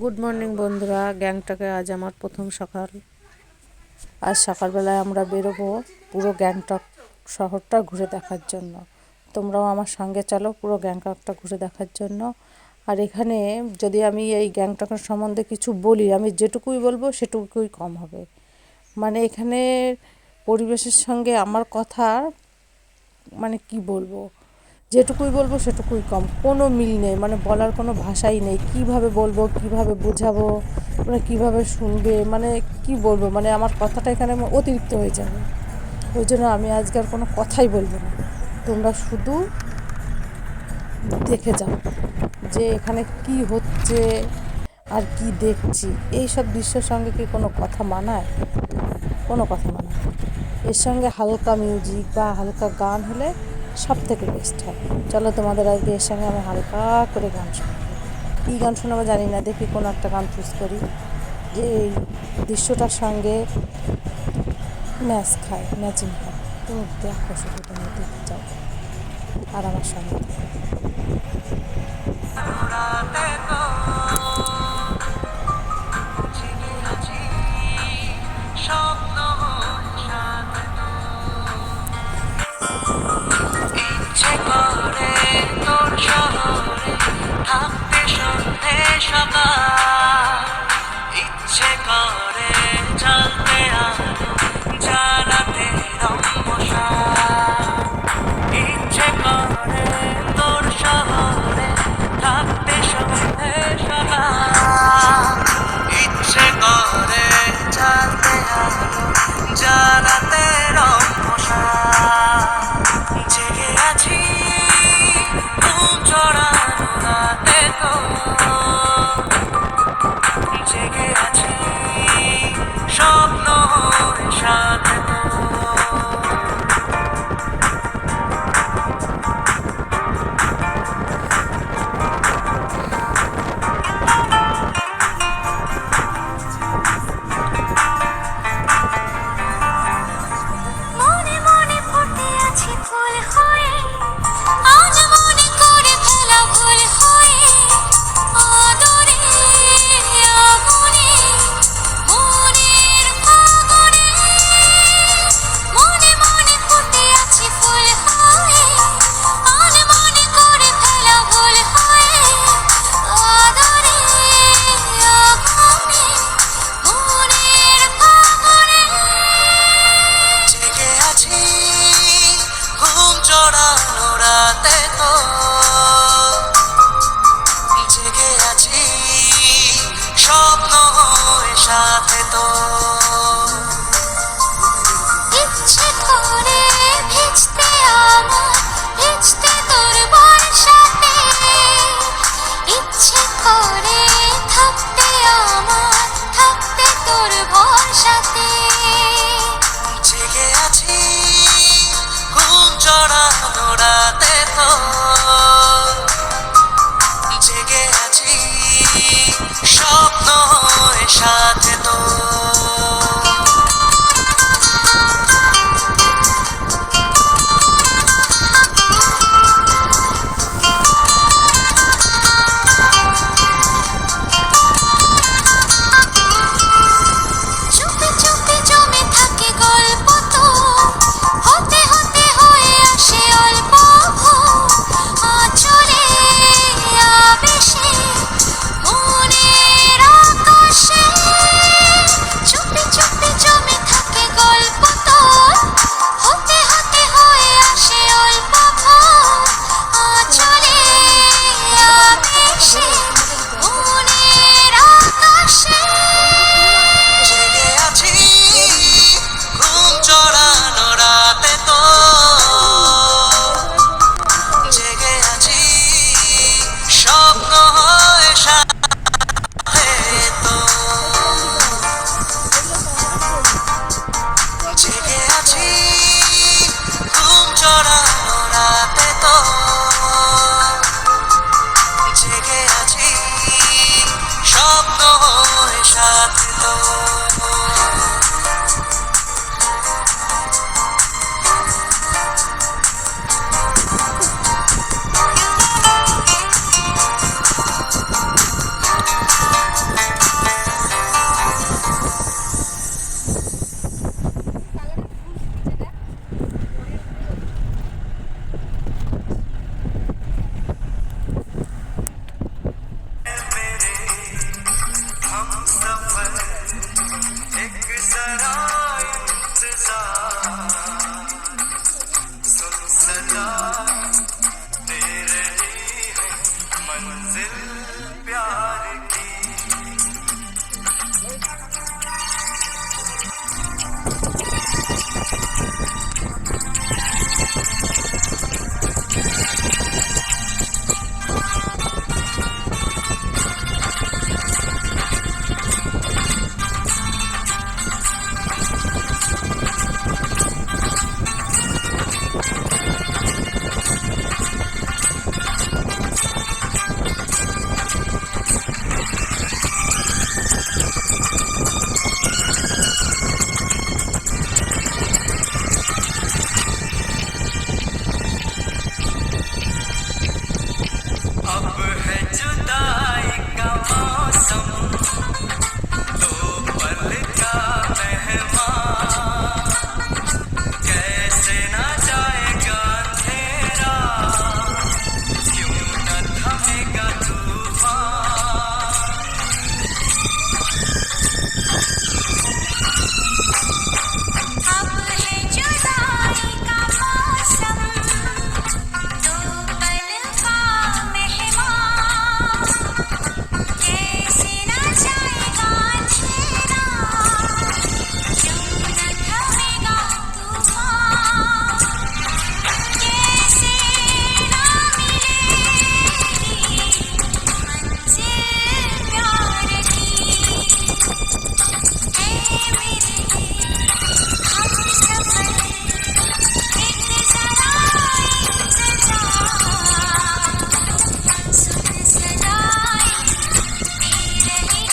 Good morning বন্ধুরা। গ্যাংটকে আজ আমার প্রথম সকাল। আজ সকালবেলায় আমরা বেরোবো পুরো গ্যাংটক শহরটা ঘুরে দেখার জন্য। তোমরাও আমার সঙ্গে চলো পুরো গ্যাংটকটা ঘুরে দেখার জন্য। আর এখানে যদি আমি এই গ্যাংটকের সম্বন্ধে কিছু বলি, আমি যেটুকুই বলব সেটুকুই কম হবে। মানে এখানে পরিবেশের সঙ্গে আমার কথা মানে কি বলব? যেটুকুই বলব সেটুকুই কম। কোনো মিল নেই মানে বলার কোনো ভাষাই নেই। কীভাবে বলব, কীভাবে বোঝাবো মানে কীভাবে শুনবে মানে কি বলব? মানে আমার কথাটা এখানে অতিরিক্ত হয়ে যাবে। ওই জন্য আমি আজকে আর কোনো কথাই বলব না। তোমরা শুধু দেখে যাও যে এখানে কি হচ্ছে আর কি দেখছি। এই সব দৃশ্যের সঙ্গে কি কোনো কথা মানায়? কোনো কথা মানায় এর সঙ্গে হালকা মিউজিক বা হালকা গান হলে সব থেকে বেস্ট হয়। চলো তোমাদের আজকে এর সঙ্গে আমি হালকা করে গান শোনাবো। কী গান শোনাবো জানি না, দেখি কোনো একটা গান চুজ করি যে এই দৃশ্যটার সঙ্গে ম্যাচ খায় ম্যাচিং খায় তুমি দেখো শুধু তুমি দেখতে চাও। আর আমার সঙ্গে সকাল ইচ্ছে করে हम सफर एक जरा